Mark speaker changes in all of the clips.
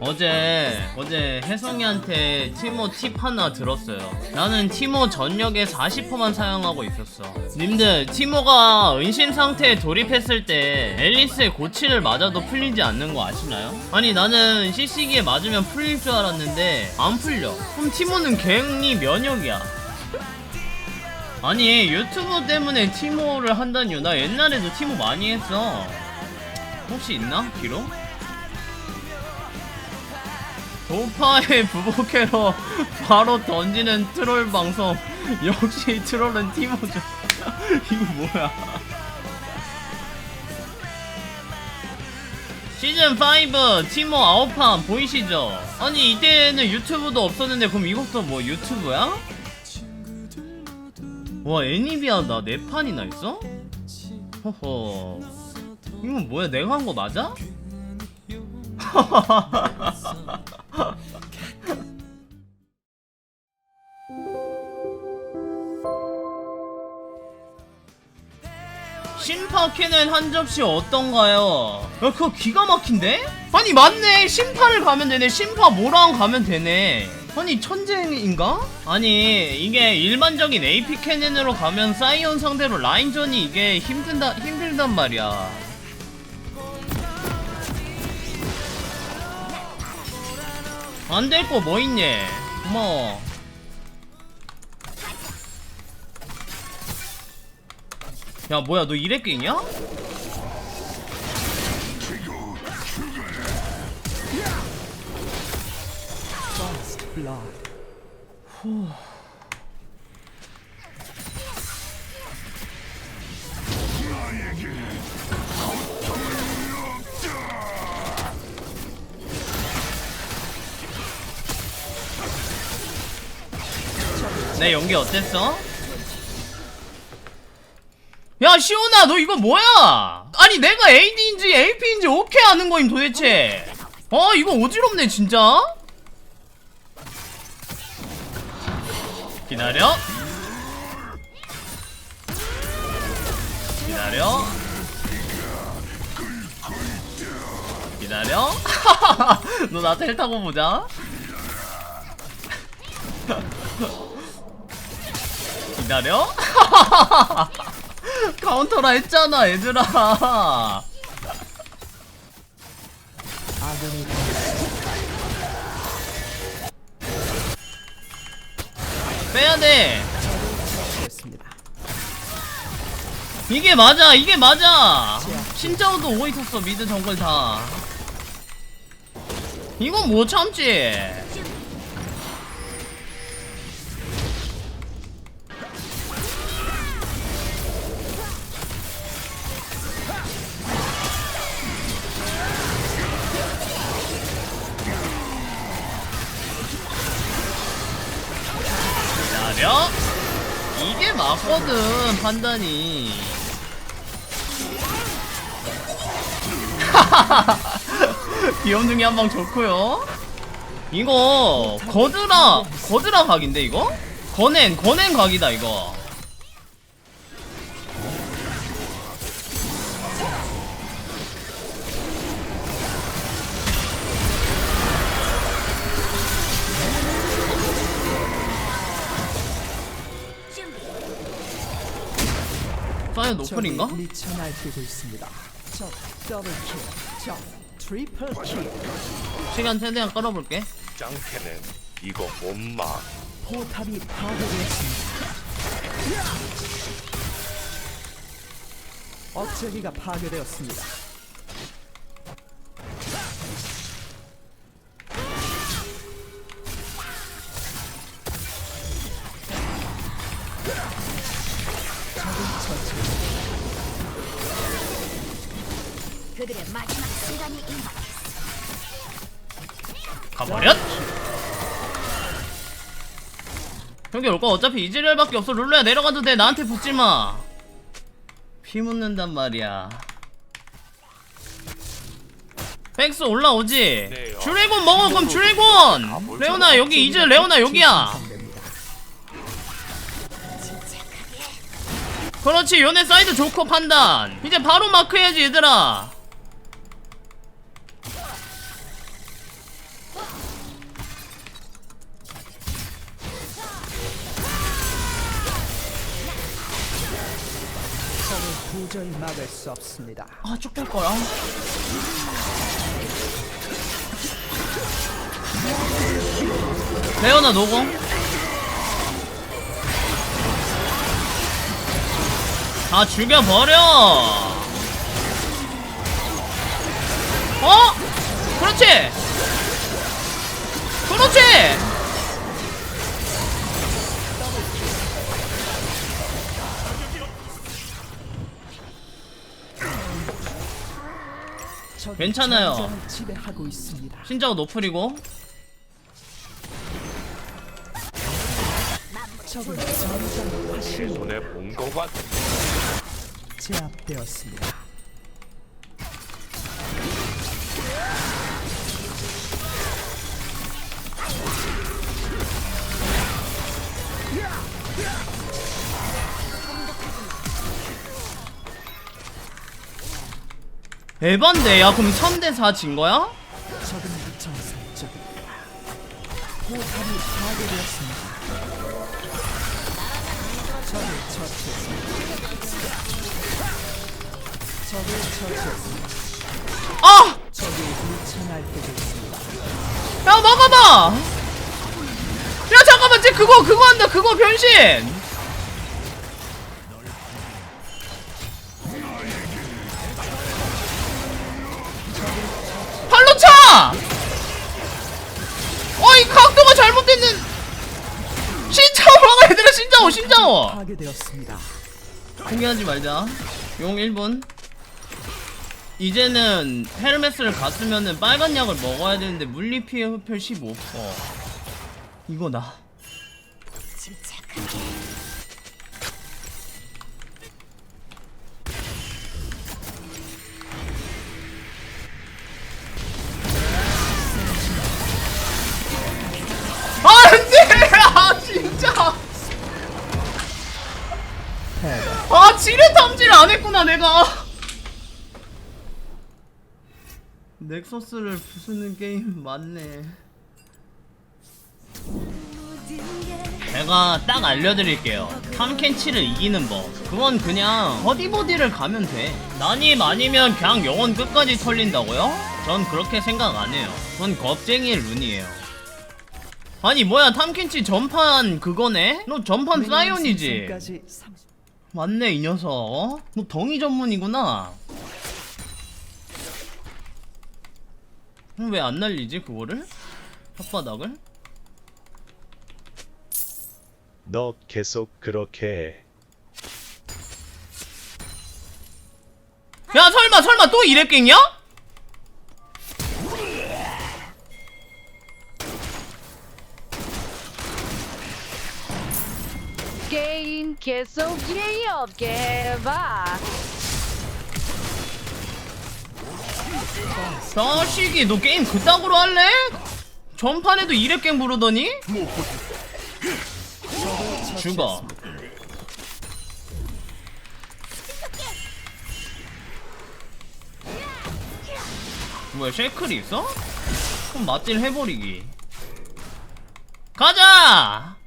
Speaker 1: 어제 어제 혜성이한테 티모 팁 하나 들었어요. 나는 티모 전역에 40%만 사용하고 있었어. 님들 티모가 은신 상태에 돌입했을 때 앨리스의 고치를 맞아도 풀리지 않는 거 아시나요? 아니 나는 CC기에 맞으면 풀릴 줄 알았는데 안 풀려. 그럼 티모는 갱이 면역이야. 아니 유튜브 때문에 티모를 한다니요. 나 옛날에도 티모 많이 했어. 혹시 있나 기록? 도파의 부부캐로 바로 던지는 트롤 방송 역시 트롤은 티모죠 이거 뭐야 시즌5 티모 아웃팜 보이시죠? 아니 이때는 유튜브도 없었는데 그럼 이것도 뭐 유튜브야? 와 애니비아다 네 판이나 있어? 허허 이건 뭐야 내가 한 거 맞아? 캐는 한 접시 어떤가요? 야, 그거 기가 막힌데? 아니 맞네 심파를 가면 되네 심파 모랑 가면 되네 아니 천재인가? 아니 이게 일반적인 AP 캐넨으로 가면 사이온 상대로 라인전이 이게 힘든다 힘들단 말이야 안 될 거 뭐 있니? 고마워 야 뭐야 너 이래깽이야? 내 연기 어땠어? 야 시온아 너 이거 뭐야? 아니 내가 AD인지 AP인지 오케이 하는 거임 도대체. 어 이거 어지럽네 진짜. 기다려. 기다려. 기다려. 너 나한테 헬 타고 보자. 기다려 카운터라 했잖아 얘들아. 빼야돼. 이게 맞아 이게 맞아. 신짜오도 오고 있었어 미드 정글 다. 이건 못 참지 기다려 이게 맞거든 판단이. 귀염둥이 한 방 좋고요. 이거 거드라 거드라 각인데 이거? 거넨 거넨 각이다 이거 사이언 노플인가?
Speaker 2: 미쳐 날뛰고 있습니다. 적 더블 킬, 적 트리플 킬.
Speaker 1: 시간 최대한 끌어볼게
Speaker 3: 짱캐는 이거 못 막
Speaker 2: 포탑이 파괴되었습니다. 억제기가 파괴되었습니다.
Speaker 1: 형기 올거 어차피 이즈리얼밖에 없어. 룰루야 내려가도 돼. 나한테 붙지마. 피 묻는단 말이야. 백스 올라오지?
Speaker 3: 네요.
Speaker 1: 드래곤 먹어 그럼 드래곤! 레오나 여기 이즈 레오나 여기야. 그렇지 요네 사이드 좋고 판단. 이제 바로 마크해야지 얘들아
Speaker 2: 도저히 막을 수 없습니다.
Speaker 1: 아, 쭉뺄 거야. 레오나 노공. 다 죽여버려. 어? 그렇지. 그렇지. 괜찮아요.
Speaker 2: 전장을 지배하고 있습니다.
Speaker 1: 신자고 노플이고.
Speaker 3: 내 손에 본 것만
Speaker 2: 제압되었습니다.
Speaker 1: 에반데 야 그럼 3대4 진 거야? 아! 야 막아봐! 야 잠깐만 쟤 그거 그거 한다 그거 변신! 어이 각도가 잘못됐는 신짜오 막아 얘들아 신짜오 신짜오. 포기하지 말자. 용 1분. 이제는 헤르메스를 갔으면은 빨간 약을 먹어야 되는데 물리 피해 흡혈 15% 이거다 내가. 넥서스를 부수는 게임 맞네. 제가 딱 알려드릴게요. 탐켄치를 이기는 법. 그건 그냥 버디버디를 가면 돼. 난입 아니면 그냥 영혼 끝까지 털린다고요? 전 그렇게 생각 안 해요. 그건 겁쟁이의 룬이에요. 아니 뭐야 탐켄치 전판 그거네? 너 전판 사이온이지?
Speaker 2: 생선까지 30
Speaker 1: 맞네 이 녀석 어? 너 덩이 전문이구나 왜 안 날리지 그거를? 혓바닥을?
Speaker 4: 너 계속 그렇게 해.
Speaker 1: 야 설마 설마 또 이랩갱이
Speaker 5: 게임 계속 예의없게 봐.
Speaker 1: 자식이 너 게임 그따구로 할래? 전판에도 이랩갱 부르더니? 죽어 뭐야 쉐클이 있어? 그럼 맞질 해버리기 가자!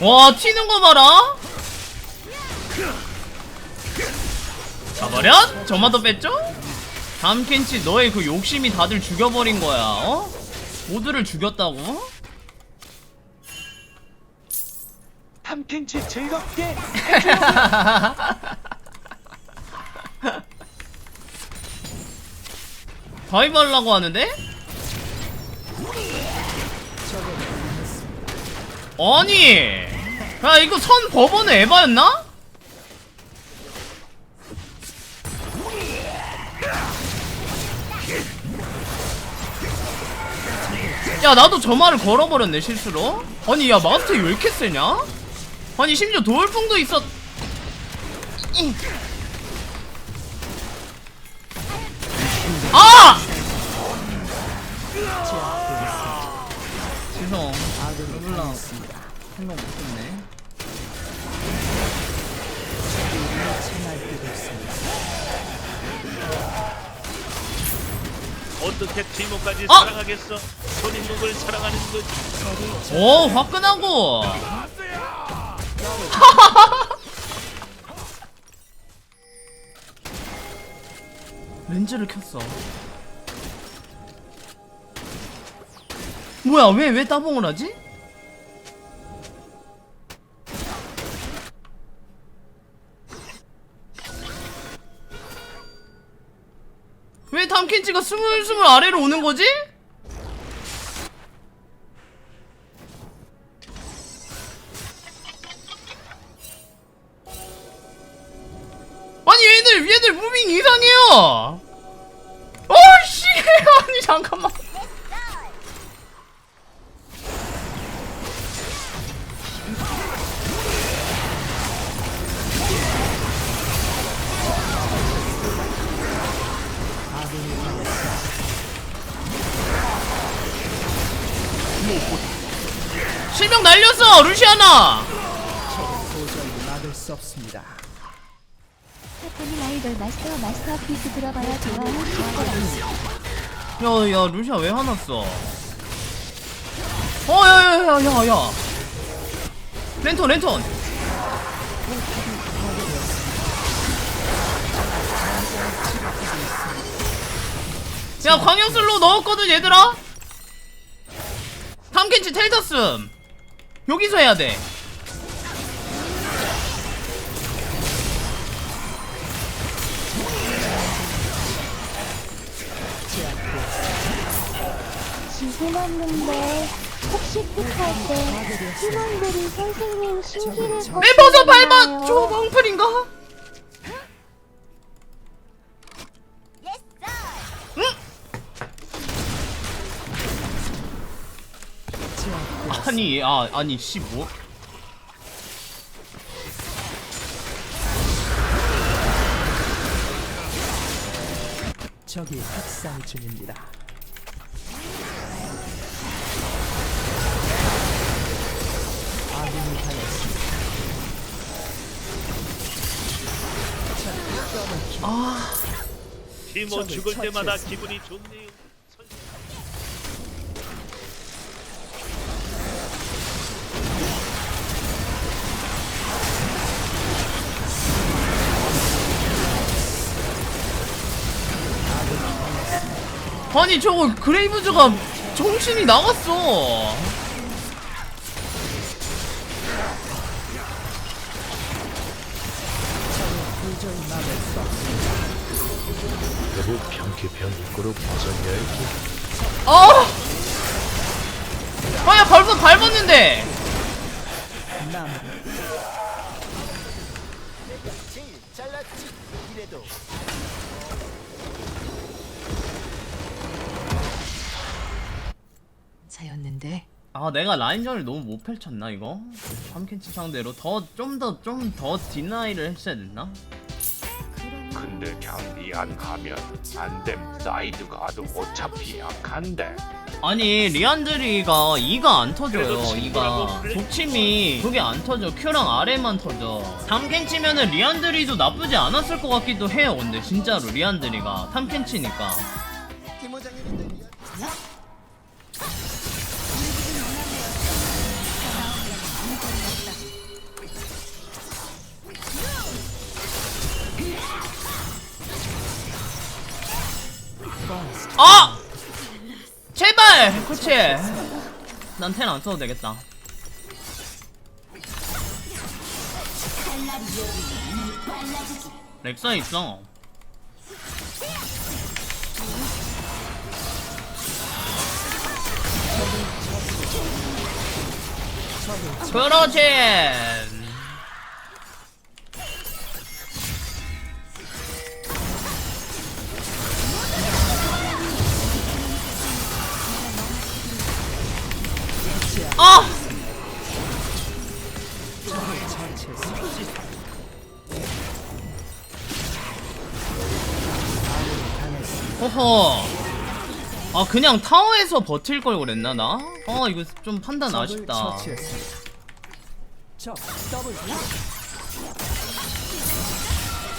Speaker 1: 와 튀는 거 봐라 가버렸? 저마도 뺐죠? 담켄치 너의 그 욕심이 다들 죽여버린 거야 어? 모두를 죽였다고?
Speaker 4: 탐켄치 즐겁게
Speaker 1: 가위바 하려고 하는데? 아니 야 이거 선 법원은 에바였나? 야 나도 저 말을 걸어버렸네 실수로 아니 야 마스터 왜 이렇게 세냐? 아니 심지어 도울풍도 있었 생각 못했네.
Speaker 6: 어떻게 팀워까지
Speaker 1: 어?
Speaker 6: 사랑하겠어? 손님목을 사랑하는 거지.
Speaker 1: 오 화끈하고 렌즈를 켰어. 뭐야 왜 왜 따봉을 하지? 왜 탐켄치가 스물스물 아래로 오는 거지? 실명 날렸어 루시아나.
Speaker 2: 도저히 막을 수 없습니다.
Speaker 7: 사탄이 아이돌 마스터 마스터 피스 들어봐야 좋아하실 거다.
Speaker 1: 야야 루시아 왜 화났어? 어야야야야야 랜턴 랜턴 야 광역슬로 넣었거든 얘들아 탐켄치 텔tas음 여기서 해야 돼.
Speaker 7: 지금 왔는데 혹시 픽할 때 팀원들이 선생님 신기를
Speaker 1: 멤버서 밟아 줘 멍풀인가? 아니 아 아니 씨 뭐
Speaker 2: 적이 학살 중입니다. 아군이 당했습니다.
Speaker 3: 티모 죽을 때마다 기분이 좋네요.
Speaker 1: 아니 저거 그레이브즈가 정신이 나갔어.
Speaker 4: 결국 병기병 입구로 벗어내야지
Speaker 1: 아! 아야 벌써 밟았는데
Speaker 6: 남차 였는데
Speaker 1: 아 내가 라인전을 너무 못 펼쳤나 이거? 팜켄치 상대로 더 좀 더 좀 더 디나이를 했어야 됐나?
Speaker 3: 근데 그냥 리안 하면 안됨. 사이드 가 도 어차피 약한데.
Speaker 1: 아니 리안드리가 2가 안 터져요
Speaker 3: 그래도 친구라고
Speaker 1: 2가
Speaker 3: 그래?
Speaker 1: 독침이 그게 안 터져. Q랑 R에만 터져. 탐켄 치면은 리안드리도 나쁘지 않았을 것 같기도 해요 근데 진짜로 리안드리가. 탐켄 치니까 아! 제발! 그치 난텔안 써도 되겠다 렉사 있어 그렇지 그냥 타워에서 버틸 걸 그랬나 나? 아 이거 좀 판단 아쉽다
Speaker 2: 더블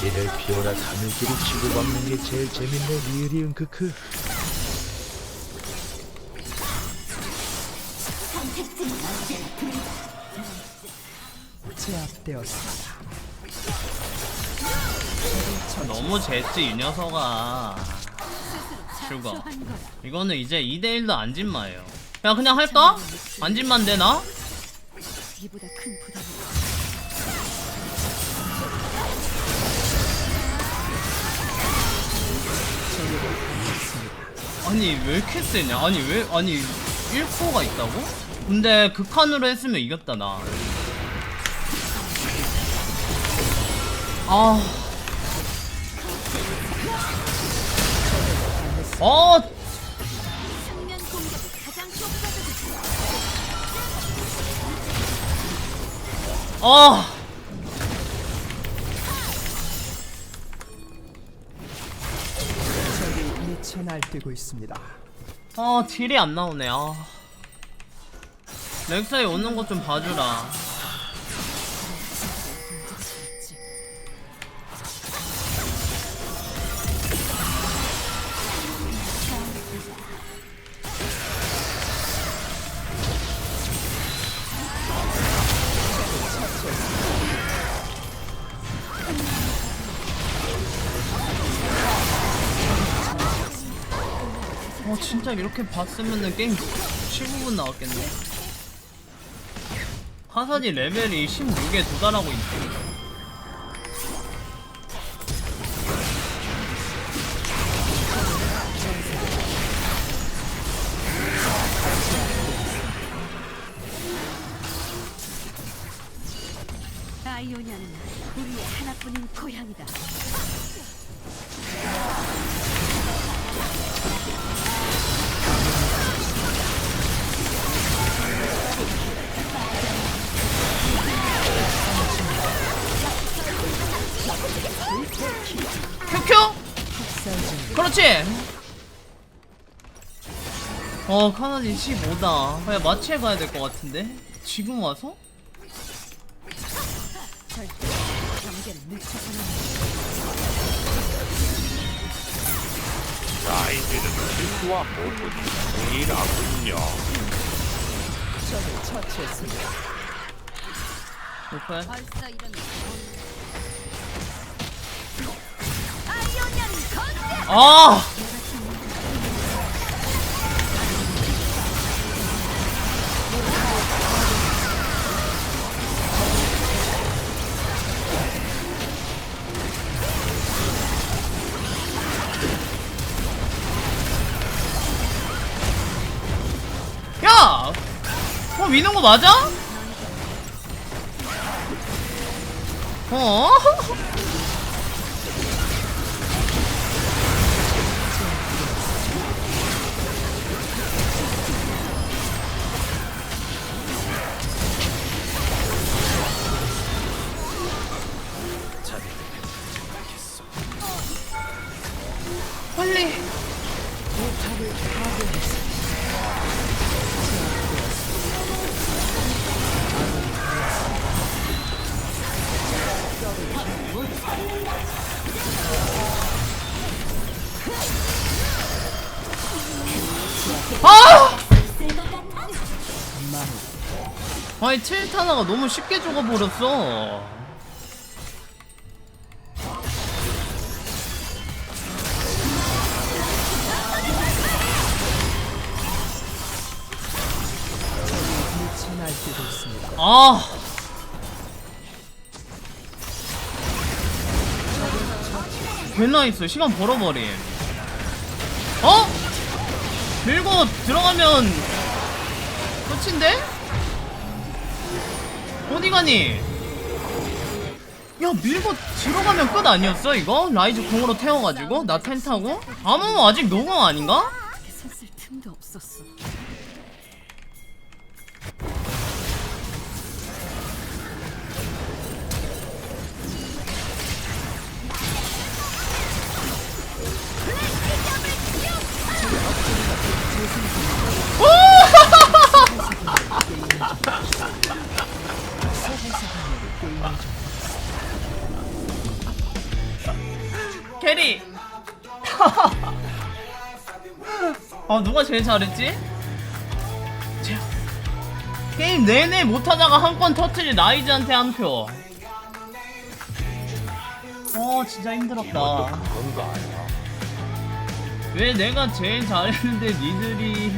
Speaker 4: 이를 피오라 하늘길이 치고받는 게 제일 재밌네 리을이응 크크
Speaker 2: 제압되었습니다. 파괴되었습니다.
Speaker 1: 너무 쟀지 이 녀석아 출거 이거는 이제 2대1도 안진마예요. 야 그냥 할까? 안진만 되나? 아니 왜 이렇게 세냐? 아니 왜 아니 1코어가 있다고? 근데 극한으로 했으면 이겼다 나. 아... 어... 아...
Speaker 2: 적이 미쳐 날뛰고 있습니다.
Speaker 1: 아 딜이 안 나오네. 아. 렉사이 오는 것 좀 봐주라 진짜 이렇게 봤으면은 게임 15분 나왔겠네 화산이 레벨이 16에 도달하고 있지
Speaker 7: 아이오냐는 우리의 하나뿐인 고향이다.
Speaker 1: 그렇지 어 카나디 15다 그냥 마취해 가야 될 것 같은데 지금 와서?
Speaker 3: 나이들은 친구와 모두 동일하군요.
Speaker 2: 적을 처치했습니다.
Speaker 1: 오케이
Speaker 7: 벌써 이런 아!
Speaker 1: 야! 어, 미는 거 맞아? 어? 아니 7타나가 너무 쉽게 죽어버렸어. 아 괜나 있어 시간 벌어버림 어? 밀고 들어가면 끝인데? 어디 가니? 야 밀고 들어가면 끝 아니었어 이거? 라이즈 공으로 태워가지고 나 텐타고? 아무 아직 노공 아닌가? 캐리. 아 누가 제일 잘했지? 제- 게임 내내 못하다가 한 건 터트린 라이즈한테 한 표. 어 진짜 힘들었다.
Speaker 3: 그런 거 아니야?
Speaker 1: 왜 내가 제일 잘했는데 니들이.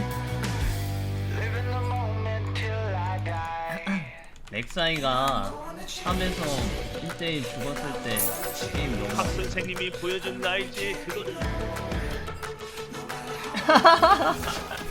Speaker 1: 렉사이가 탑에서 1대1 죽었을 때 게임 너무
Speaker 3: 학 선생님이 보여준 나이지 그거는